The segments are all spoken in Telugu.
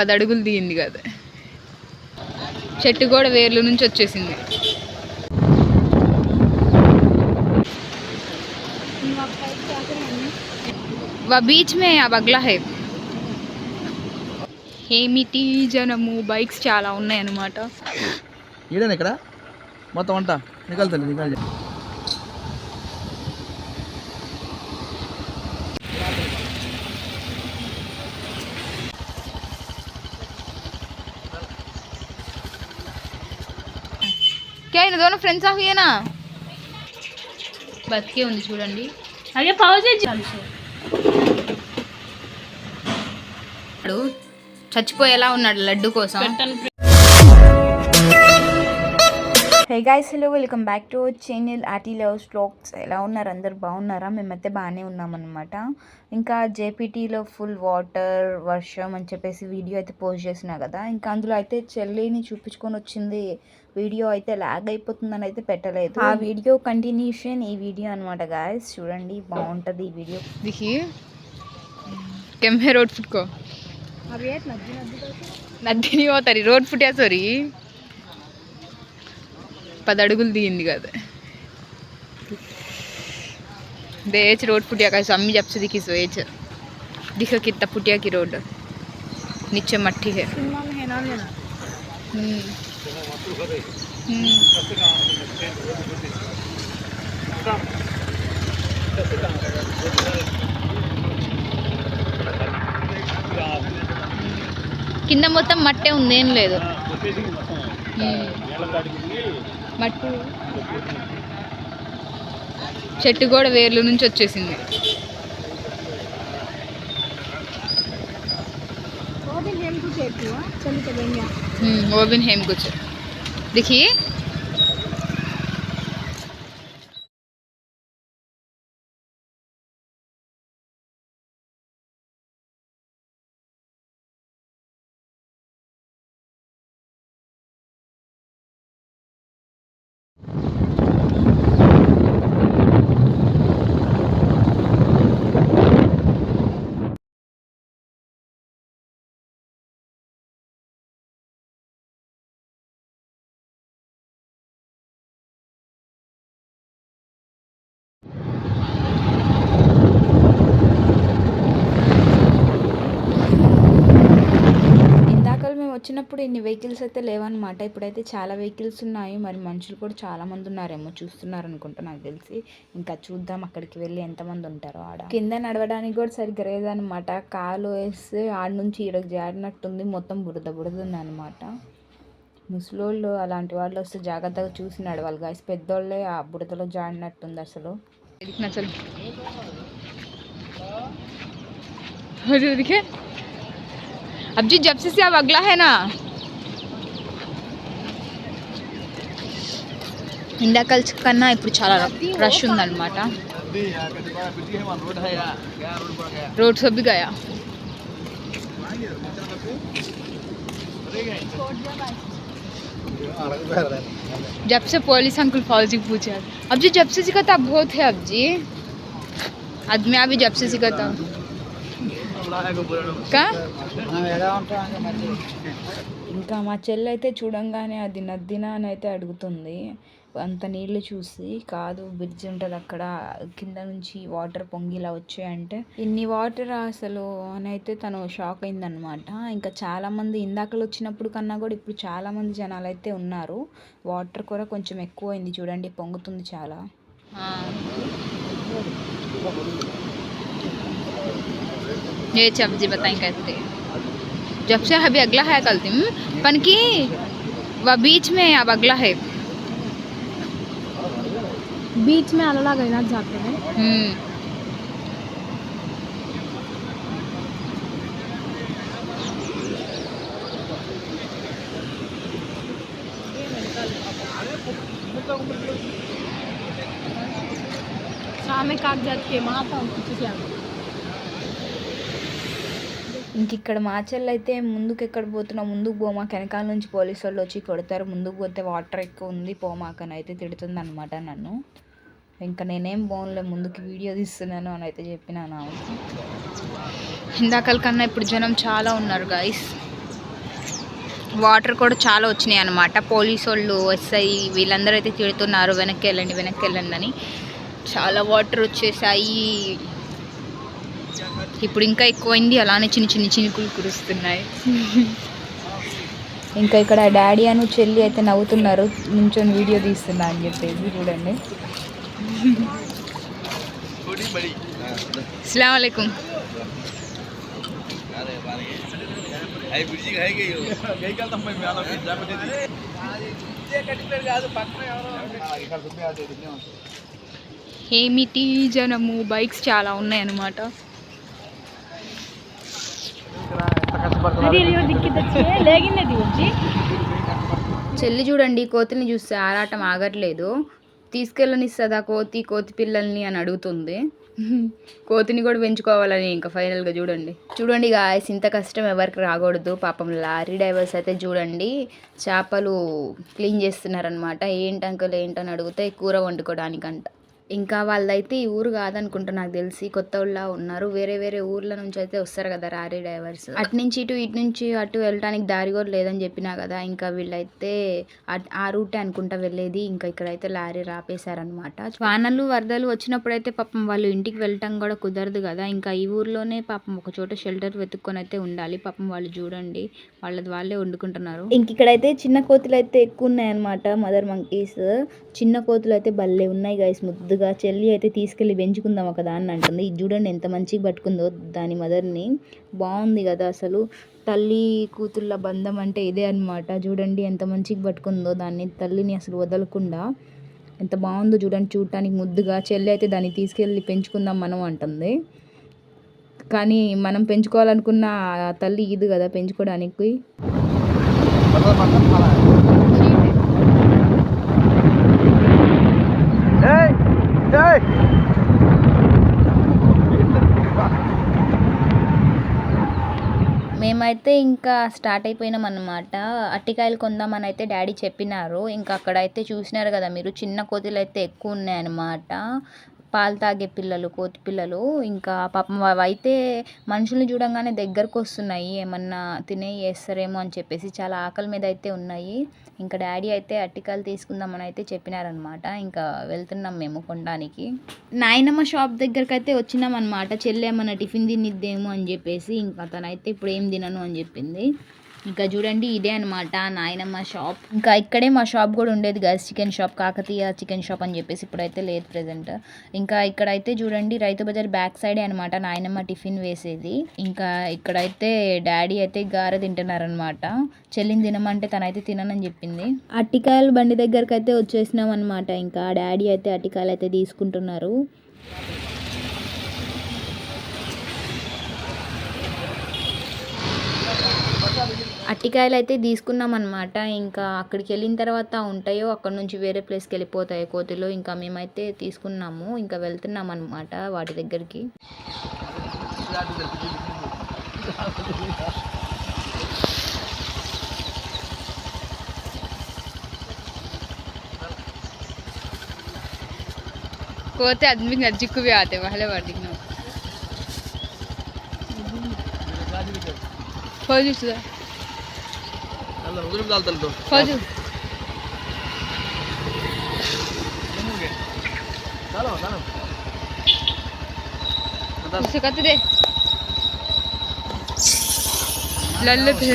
పది అడుగులు దిగింది కదా. చెట్టు కూడా వేర్ల నుంచి వచ్చేసింది. వా బీచ్ మే ఆ బగ్లా హై. ఏమిటి జనము బైక్స్ చాలా ఉన్నాయన్నమాట. ఇక్కడ? మొత్తం అంట నికలుతుంది నికల్ क्या इन दोनों फ्रेंड्स आ हुए ना బతికే ఉంది చూడండి అదే పౌజ్ వాడు చచ్చిపోయేలా ఉన్నాడు లడ్డు కోసం hey guys hello welcome back to channel Aati love strokes ఎలా ఉన్నారు? అందరు బాగున్నారా? మేమైతే బాగానే ఉన్నామన్నమాట. ఇంకా జేపీటీలో ఫుల్ వాటర్ వర్షం అని చెప్పేసి వీడియో అయితే పోస్ట్ చేసినా కదా. ఇంకా అందులో అయితే చెల్లిని చూపించుకొని వచ్చింది. వీడియో అయితే లాగ్ అయిపోతుందని అయితే పెట్టలేదు. ఆ వీడియో కంటిన్యూషన్ ఈ వీడియో అనమాట గాయస్ చూడండి బాగుంటుంది ఈ వీడియో కెమెరా రోడ్ ఫుట్కో నడ్డి నడ్డి రోడ్ ఫుటా సారీ పది అడుగులు దిగింది కదా देच रोड फुटिया का अम्मी जब से दिखी सो एच दिखो कितना फुटिया की रोड नीचे मट्टी है हम्म। हम्म। కింద మొత్తం మట్టే ఉంది ఏం లేదు ఉమ్. మట్టి చెట్టు కూడా వేర్ల నుంచి వచ్చేసింది हम्म, वो भी हेम कुछ देखिए వచ్చినప్పుడు ఇన్ని వెహికల్స్ అయితే లేవన్నమాట. ఇప్పుడైతే చాలా వెహికల్స్ ఉన్నాయి. మరి మనుషులు కూడా చాలామంది ఉన్నారేమో చూస్తున్నారు అనుకుంటా నాకు తెలిసి. ఇంకా చూద్దాం అక్కడికి వెళ్ళి ఎంతమంది ఉంటారో ఆడ. కింద నడవడానికి కూడా సరిగ్గా లేదనమాట కాలు వేస్తే ఆడ నుంచి ఈడకు జారినట్టుంది. మొత్తం బురద బురద ఉందన్నమాట ముసలోళ్ళు అలాంటి వాళ్ళు వస్తే జాగ్రత్తగా చూసి నడవాలి కాసి పెద్దోళ్ళే ఆ బుడతలో జాడినట్టుంది అసలు. అసలు अब जी जब से से अब अगला है ना ఇందాక కన్నా ఇప్పుడు చాలా రష్ ఉందన్నమాట रोड सब भी गया जब से पुलिस अंकल फौजी पूछा अब जी जब से सिखाता बहुत है अब जी आज मैं अभी जब से सिखाता हूँ ఇంకా మా చెల్లి అయితే చూడంగానే అది నద్దినా అని అయితే అడుగుతుంది. అంత నీళ్ళు చూసి కాదు బ్రిడ్జ్ ఉంటుంది అక్కడ కింద నుంచి వాటర్ పొంగి ఇలా వచ్చాయంటే ఇన్ని వాటర్ అసలు అని అయితే తను షాక్ అయిందనమాట ఇంకా చాలా మంది ఇందాకలు వచ్చినప్పుడు కన్నా కూడా ఇప్పుడు చాలా మంది జనాలు అయితే ఉన్నారు. వాటర్ కూడా కొంచెం ఎక్కువ అయింది చూడండి పొంగుతుంది చాలా. ये जब जी बताएँ कहते जब से अभी अगला है कल तुम पन की वह बीच में अब अगला है। बीच में अलग अलग जाते हैं। ఆమె ఇంక ఇక్కడ మా అయితే ముందుకు ఎక్కడ పోతున్నా ముందుకు పోమా కెనకాల నుంచి పోలీసు వాళ్ళు వచ్చి కొడతారు. ముందుకు పోతే వాటర్ ఎక్కువ ఉంది పోమాకని అయితే తిడుతుంది అనమాట నన్ను. ఇంకా నేనేం బోన్లో ముందుకు వీడియో తీస్తున్నాను అని అయితే చెప్పినాను నా ఇందాకల కన్నా ఇప్పుడు జనం చాలా ఉన్నారు గాయస్ వాటర్ కూడా చాలా వచ్చినాయి అనమాట పోలీసు వాళ్ళు ఎస్ఐ వీళ్ళందరూ అయితే తిడుతున్నారు వెనక్కి వెళ్ళండి వెనక్కి వెళ్ళండి అని. చాలా వాటర్ వచ్చేసాయి. ఇప్పుడు ఇంకా ఎక్కువైంది అలానే చిన్న చిన్న చినుకులు కురుస్తున్నాయి. ఇంకా ఇక్కడ డాడీ అను చెల్లి అయితే నవ్వుతున్నారు నుంచొని వీడియో తీస్తున్నా అని చెప్పేసి చూడండి. అస్సలం వాలేకుమ్ ఏమిటి జనము బైక్స్ చాలా ఉన్నాయన్నమాట. చెల్లి చూడండి కోతిని చూస్తే ఆరాటం ఆగట్లేదు. తీసుకెళ్ళని తీసుకెళ్ళనిస్తుందా కోతి కోతి పిల్లల్ని అని అడుగుతుంది. కోతిని కూడా పెంచుకోవాలని ఇంకా ఫైనల్గా చూడండి. చూడండి గాయస్ ఇంత కష్టం ఎవరికి రాకూడదు. పాపం లారీ డ్రైవర్స్ అయితే చూడండి చేపలు క్లీన్ చేస్తున్నారనమాట ఏంటి ఏంటని అడిగితే కూర వండుకోవడానికంట. ఇంకా వాళ్ళైతే ఈ ఊరు కాదనుకుంటా నాకు తెలిసి కొత్త ఊళ్ళ ఉన్నారు. వేరే వేరే ఊర్ల నుంచి అయితే వస్తారు కదా లారీ డ్రైవర్స్. అటు నుంచి ఇటు ఇటు నుంచి అటు వెళ్ళడానికి దారి కూడా లేదని చెప్పినా కదా ఇంకా వీళ్ళైతే ఆ రూటే అనుకుంటా వెళ్ళేది. ఇంకా ఇక్కడైతే లారీ రాపేశారనమాట వానలు వరదలు వచ్చినప్పుడు అయితే పాపం వాళ్ళు ఇంటికి వెళ్ళటం కూడా కుదరదు కదా. ఇంకా ఈ ఊర్లోనే పాపం ఒక చోట షెల్టర్ వెతుక్కొని అయితే ఉండాలి. పాపం వాళ్ళు చూడండి వాళ్ళది వాళ్ళే వండుకుంటున్నారు. ఇంక ఇక్కడైతే చిన్న కోతులు అయితే ఎక్కువ ఉన్నాయన్నమాట మదర్ మంకీస్. చిన్న కోతులు అయితే భలే ఉన్నాయి గైస్ ముందుగా చెల్లి అయితే తీసుకెళ్ళి పెంచుకుందాం ఒక దాన్ని అంటుంది. ఇది చూడండి ఎంత మంచిగా పట్టుకుందో దాని మదర్ని. బాగుంది కదా అసలు. తల్లి కూతుళ్ళ బంధం అంటే ఇదే అన్నమాట. చూడండి ఎంత మంచిగా పట్టుకుందో దాన్ని. తల్లిని అసలు వదలకుండా ఎంత బాగుందో చూడండి. చూడటానికి ముద్దుగా చెల్లి అయితే దాన్ని తీసుకెళ్ళి పెంచుకుందాం మనం అంటుంది. కానీ మనం పెంచుకోవాలనుకున్న ఆ తల్లి ఇది కదా పెంచుకోవడానికి. మేమైతే ఇంకా స్టార్ట్ అయిపోయినాం అనమాట అట్టికాయలు కొందామని అయితే డాడీ చెప్పినారు. ఇంకా అక్కడైతే చూసినారు కదా మీరు చిన్న కోతులు అయితే ఎక్కువ ఉన్నాయన్నమాట. పాలు తాగే పిల్లలు కోతి పిల్లలు ఇంకా పాపం అవి అయితే మనుషుల్ని చూడంగానే దగ్గరకు వస్తున్నాయి ఏమన్నా తినే వేస్తారేమో అని చెప్పేసి చాలా ఆకలి మీద అయితే ఉన్నాయి. ఇంకా డాడీ అయితే అట్టికాయలు తీసుకుందామని అయితే చెప్పినారనమాట. ఇంకా వెళ్తున్నాం మేము కొనడానికి. నాయనమ్మ షాప్ దగ్గరకు అయితే వచ్చినాం అనమాట చెల్లి ఏమన్నా టిఫిన్ తినిద్దేమో అని చెప్పేసి ఇంకా తనైతే ఇప్పుడు ఏం తినను అని చెప్పింది. ఇంకా చూడండి ఇదే అనమాట నాయనమ్మ షాప్ ఇంకా ఇక్కడే మా షాప్ కూడా ఉండేది guys chicken shop Kakatiya chicken shop అని చెప్పేసి ఇప్పుడైతే లేదు ప్రజెంట్ ఇంకా ఇక్కడైతే చూడండి రైతు బజార్ బ్యాక్ సైడే అనమాట నాయనమ్మ టిఫిన్ వేసేది. ఇంకా ఇక్కడైతే డాడీ అయితే గారె తింటున్నారనమాట చెల్లిని తినమంటే తనైతే తిననని చెప్పింది. అట్టికాయలు బండి దగ్గరకైతే అయితే వచ్చేసినాం అనమాట ఇంకా డాడీ అయితే అట్టికాయలు అయితే తీసుకుంటున్నారు. అట్టికాయలు అయితే తీసుకున్నాం అనమాట ఇంకా అక్కడికి వెళ్ళిన తర్వాత ఉంటాయో అక్కడ నుంచి వేరే ప్లేస్కి వెళ్ళిపోతాయి కోతిలో ఇంకా మేమైతే తీసుకున్నాము ఇంకా వెళ్తున్నాం అనమాట వాటి దగ్గరికి कोते आदमी नजदीक को भी आते हैं पहले बार दिखना ಅಲ್ಲ ಉದುರು ದಾಲ್ತಂತು ಫಾಜು चलो चलो उसे कट दे। लल्ले पे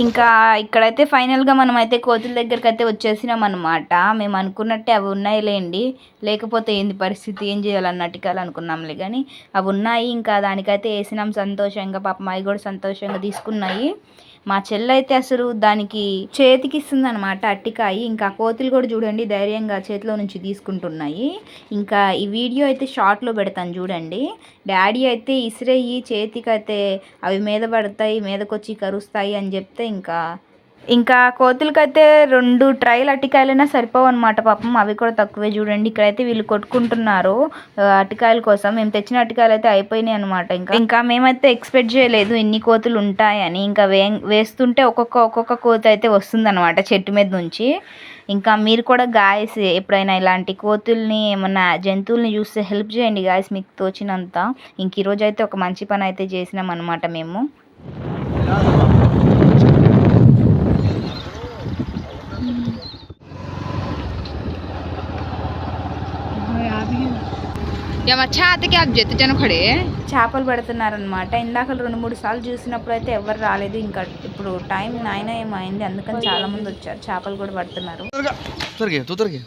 ఇంకా ఇక్కడైతే ఫైనల్గా మనం అయితే కోతుల దగ్గరికి అయితే వచ్చేసినాం అనమాట మేము అనుకున్నట్టే అవి ఉన్నాయిలేండి. లేకపోతే ఏంది పరిస్థితి? ఏం చేయాలన్నట్టుగా అనుకున్నాంలే కానీ అవి ఉన్నాయి. ఇంకా దానికైతే వేసినాం సంతోషంగా. పాపం అవి కూడా సంతోషంగా తీసుకున్నాయి. మా చెల్లైతే అయితే అసలు దానికి చేతికి ఇస్తుంది అనమాట అట్టికాయి. ఇంకా కోతులు కూడా చూడండి ధైర్యంగా చేతిలో నుంచి తీసుకుంటున్నాయి. ఇంకా ఈ వీడియో అయితే షార్ట్లో పెడతాను చూడండి. డాడీ అయితే ఇసిరేయి చేతికి అయితే అవి మీద పడతాయి మీదకొచ్చి కరుస్తాయి అని చెప్తే ఇంకా ఇంకా కోతులకైతే రెండు ట్రైలు అటికాయలైనా సరిపోవు అనమాట పాపం. అవి కూడా తక్కువే చూడండి. ఇక్కడైతే వీళ్ళు కొట్టుకుంటున్నారు. అటికాయల కోసం. మేము తెచ్చిన అటికాయలు అయితే అయిపోయినాయి అనమాట ఇంకా. ఇంకా మేమైతే ఎక్స్పెక్ట్ చేయలేదు ఇన్ని కోతులు ఉంటాయని. ఇంకా వే వేస్తుంటే ఒక్కొక్క ఒక్కొక్క కోత అయితే వస్తుందన్నమాట చెట్టు మీద నుంచి. ఇంకా మీరు కూడా గాయస్ ఎప్పుడైనా ఇలాంటి కోతుల్ని ఏమన్నా జంతువుల్ని చూస్తే హెల్ప్ చేయండి గాయస్ మీకు తోచినంత. ఇంక ఈరోజు అయితే ఒక మంచి పని అయితే చేసినాం అనమాట మేము. जब अच्छा आते कि आप जेते जन खड़े చేపలు పడుతున్నారనమాట ఇందాక రెండు మూడు సార్లు చూసినప్పుడు అయితే ఎవరు రాలేదు ఇంకా ఇప్పుడు టైం నైన్ ఏమైంది అందుకని చాలా మంది వచ్చారు చేపలు కూడా పడుతున్నారు उतर गए तो उतर गए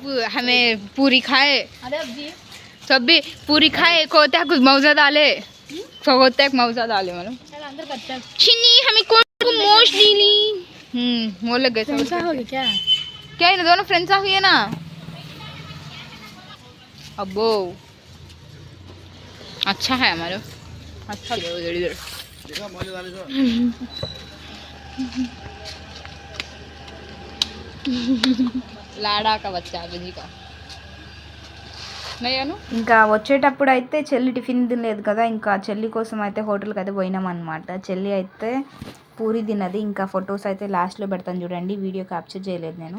वो हमें पूरी खाए सब भी पूरी खाए कोते कुछ मौजा डाले तो होता है मौजा डाले मतलब छिनी हमें कौन को मोश नीली हम्म वो लग गए सब क्या क्या इन दोनों फ्रेंड्स हुई है ना अब्बो अच्छा है हमारा अच्छा लगा उधर इधर लाड़ा का बच्चा है जी का नहीं अनु ఇంకా వచ్చేటప్పుడు అయితే చెల్లి టిఫిన్ తినలేదు కదా ఇంకా చెల్లి కోసం అయితే హోటల్కి అయితే పోయినాం అనమాట చెల్లి అయితే పూరి తిన్నది ఇంకా ఫొటోస్ అయితే లాస్ట్లో పెడతాను చూడండి వీడియో క్యాప్చర్ చేయలేదు నేను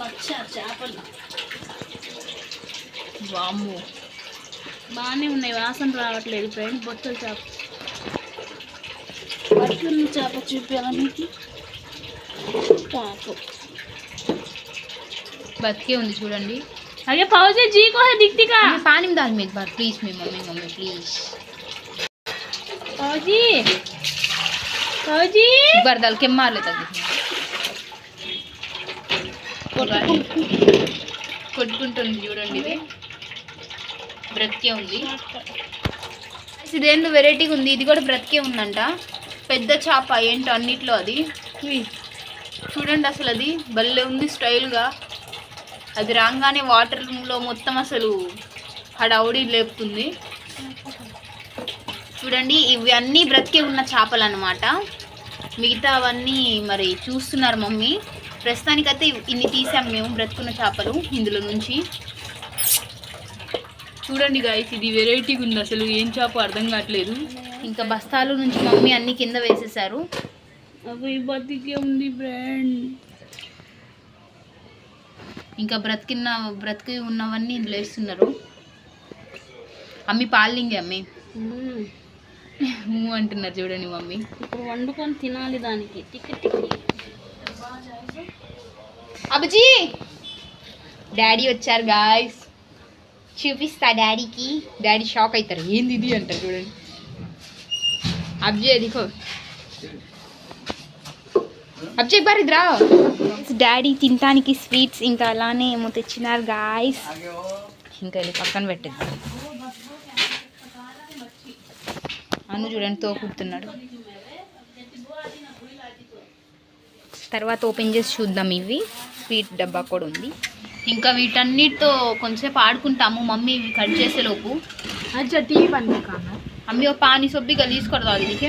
మచ్చ చేపలు వాము బాగానే ఉన్నాయి వాసన రావట్లేదు ఫ్రెండ్ బొట్టల చేప. బొట్టల చేప చూపించాలి మీకు పాపం బతికే ఉంది చూడండి. అదే పౌజే జీ కోసే దిక్తిగా పానీ దాని మీద బార్ ప్లీజ్ మీ మమ్మీ మమ్మీ ప్లీజ్ పౌజీ. పౌజీ. బార్ దాల్ కెమ్మార్లేదు అది కొట్టుకుంటుంది చూడండి ఇది. బ్రతికే ఉంది. ఇదేంటో వెరైటీగా ఉంది. ఇది కూడా బ్రతికే ఉందంట. పెద్ద చేప ఏంటో అన్నిట్లో అది. చూడండి అసలు అది. భలే ఉంది స్టైల్గా అది రాగానే వాటర్లో మొత్తం అసలు హడావుడి లేపుతుంది. చూడండి ఇవి అన్నీ బ్రతికే ఉన్న చేపలు అనమాట మిగతా అవన్నీ మరి చూస్తున్నారు మమ్మీ. ప్రస్తుతానికైతే ఇన్ని తీసాం మేము బ్రతుకున్న చేపలు ఇందులో నుంచి. చూడండి గాయస్ ఇది వెరైటీగా ఉంది అసలు. ఏం చేప అర్థం కావట్లేదు. ఇంకా బస్తాలు నుంచి మమ్మీ అన్ని కింద వేసేసారు. బతికే ఉంది ఫ్రెండ్ ఇంకా బ్రతికిన బ్రతికి ఉన్నవన్నీ ఇందులో వేస్తున్నారు. అమ్మి పాలింగే అమ్మి. అంటున్నారు చూడండి మమ్మీ. ఇప్పుడు వండుకొని తినాలి దానికి. టిక్కి. అబ్బజీ! డాడీ వచ్చారు గాయస్ చూపిస్తా డాడీకి. డాడీ షాక్ అవుతారు. ఏంది ఇది అంటారు చూడండి. అబ్జీ దిఖో అబ్జీ బార్ ఇదిరా? డాడీ తినటానికి స్వీట్స్ ఇంకా అలానే ఏమో తెచ్చినారు గాయస్ ఇంకా ఇది పక్కన పెట్టేది అను చూడండి తోకుడుతున్నాడు తర్వాత ఓపెన్ చేసి చూద్దాం ఇవి. స్వీట్ డబ్బా కూడా ఉంది. ఇంకా వీటన్నిటితో కొంచెంసేపు ఆడుకుంటాము. మమ్మీ ఇవి కట్ చేసేలోపు. అచ్చా టీ పండుగ అమ్మి ఓ పానీ సొబ్బిగా గలీసుకొడదా దీనికి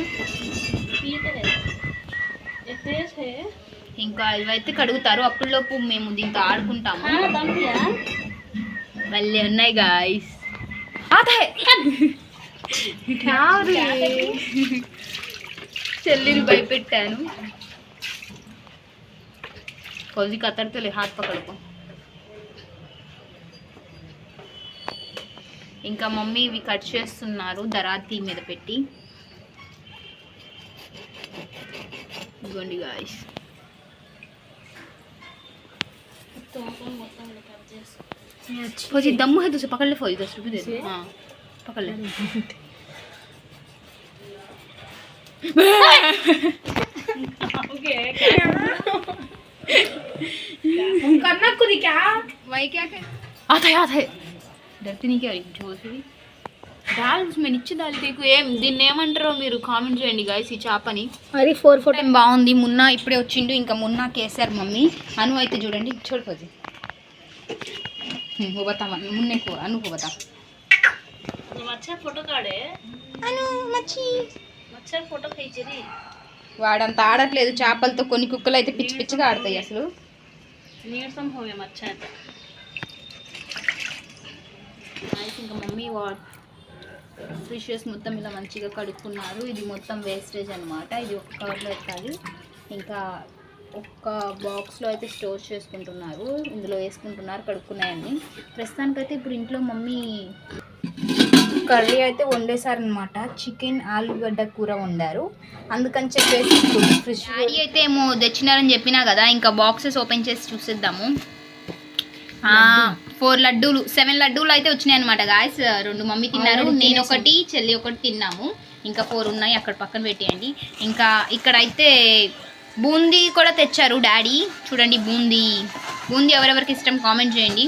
ఇంకా ఇవైతే కడుగుతారు. అప్పుడులోపు మేము దీంతో ఆడుకుంటాము. మళ్ళీ ఉన్నాయి గాయస్ చెల్లిని భయపెట్టాను. కొద్ది కత్తడితో హాత్ పకడుకో ఇంకా మమ్మీ ఇవి కట్ చేస్తున్నారు దరాతి మీద పెట్టి ఇదిగోండి గాయస్ तो अपन मोटा कर जैसे फौजी दम है तुझे पकड़ ले फौजी दस रुपये दे दे हाँ पकड़ ले करना खुद क्या वही क्या कर आता है आता है डरती नहीं क्या झोल से भी దాల్ उसमें నిచ్చి దాల్తే ఏం దీన్ని ఏమంటారో మీరు కామెంట్ చేయండి గాయస్ ఈ చేపని अरे फोर फोर టైం బాగుంది మున్నా ఇప్పుడే వచ్చిండు ఇంకా మున్నా కేసారు మమ్మీ అను అయితే చూడండి చూడు ఫౌజీ वो बता मुन्ने को अनु को बता अच्छा फोटो काढे అను మచ్చి अच्छा फोटो खींचे रे వాడంత ఆడట్లేదు. చేపలతో కొన్ని కుక్కలు అయితే పిచ్చి పిచ్చిగా ఆడతాయి అసలు. మమ్మీ వా ఫిషెస్ మొత్తం ఇలా మంచిగా కడుక్కున్నారు. ఇది మొత్తం వేస్టేజ్ అనమాట ఇది ఒక కవర్లో ఎత్తాలి ఇంకా ఒక్క బాక్స్లో అయితే స్టోర్ చేసుకుంటున్నారు. ఇందులో వేసుకుంటున్నారు కడుక్కున్నాయని ప్రస్తుతానికైతే ఇప్పుడు ఇంట్లో మమ్మీ కర్రీ అయితే వండేశారనమాట చికెన్ ఆలుగడ్డ కూర వండారు. అందుకని చెప్పేసి ఫ్రిష్ అయితే ఏమో తెచ్చినారని చెప్పినా కదా ఇంకా బాక్సెస్ ఓపెన్ చేసి చూసేద్దాము. ఫోర్ లడ్డూలు సెవెన్ లడ్డూలు అయితే వచ్చినాయి అనమాట గాయస్. రెండు మమ్మీ తిన్నారు నేను ఒకటి చెల్లి ఒకటి తిన్నాము. ఇంకా ఫోర్ ఉన్నాయి అక్కడ పక్కన పెట్టేయండి. ఇంకా ఇక్కడైతే బూందీ కూడా తెచ్చారు డాడీ. చూడండి బూందీ. బూందీ ఎవరెవరికి ఇష్టం కామెంట్ చేయండి.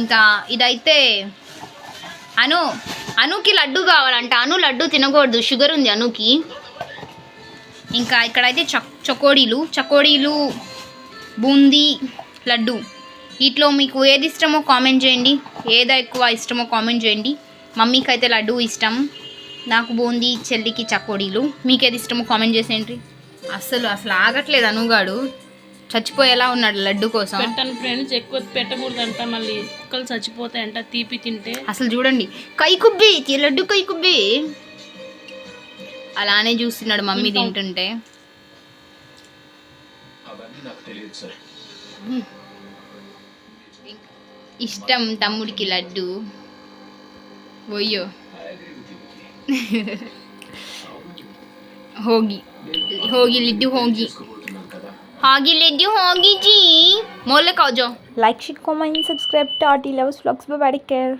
ఇంకా ఇదైతే అను అనుకి లడ్డు కావాలంట. అను లడ్డు తినకూడదు. షుగర్ ఉంది అనుకి. ఇంకా ఇక్కడైతే చక్ చకోడీలు చకోడీలు బూందీ లడ్డు. వీటిలో మీకు ఏది ఇష్టమో కామెంట్ చేయండి. ఏదో ఎక్కువ ఇష్టమో కామెంట్ చేయండి. మమ్మీకి అయితే లడ్డు ఇష్టం. నాకు బూందీ చెల్లికి చకోడీలు. మీకు ఏది ఇష్టమో కామెంట్ చేసేయండి. అసలు అసలు ఆగట్లేదు అనుగాడు. చచ్చిపోయేలా ఉన్నాడు లడ్డు కోసం. పెట్టను ఫ్రెండ్స్ ఎక్కువ పెట్టకూడదు అంట మళ్ళీ కుక్కలు చచ్చిపోతాయంట తీపి తింటే. అసలు చూడండి కైకుబ్బి లడ్డు కైకుబ్బి అలానే చూస్తున్నాడు మమ్మీ తింటుంటే. ఇష్టం తమ్ముడికి లడ్డు. ఒయ్యో హోగి. హోగి లిడ్డు హోగి. आगे ले दियो हाँगी जी। मोले का जाओ। Like share comment subscribe Tati loves vlogs bye take care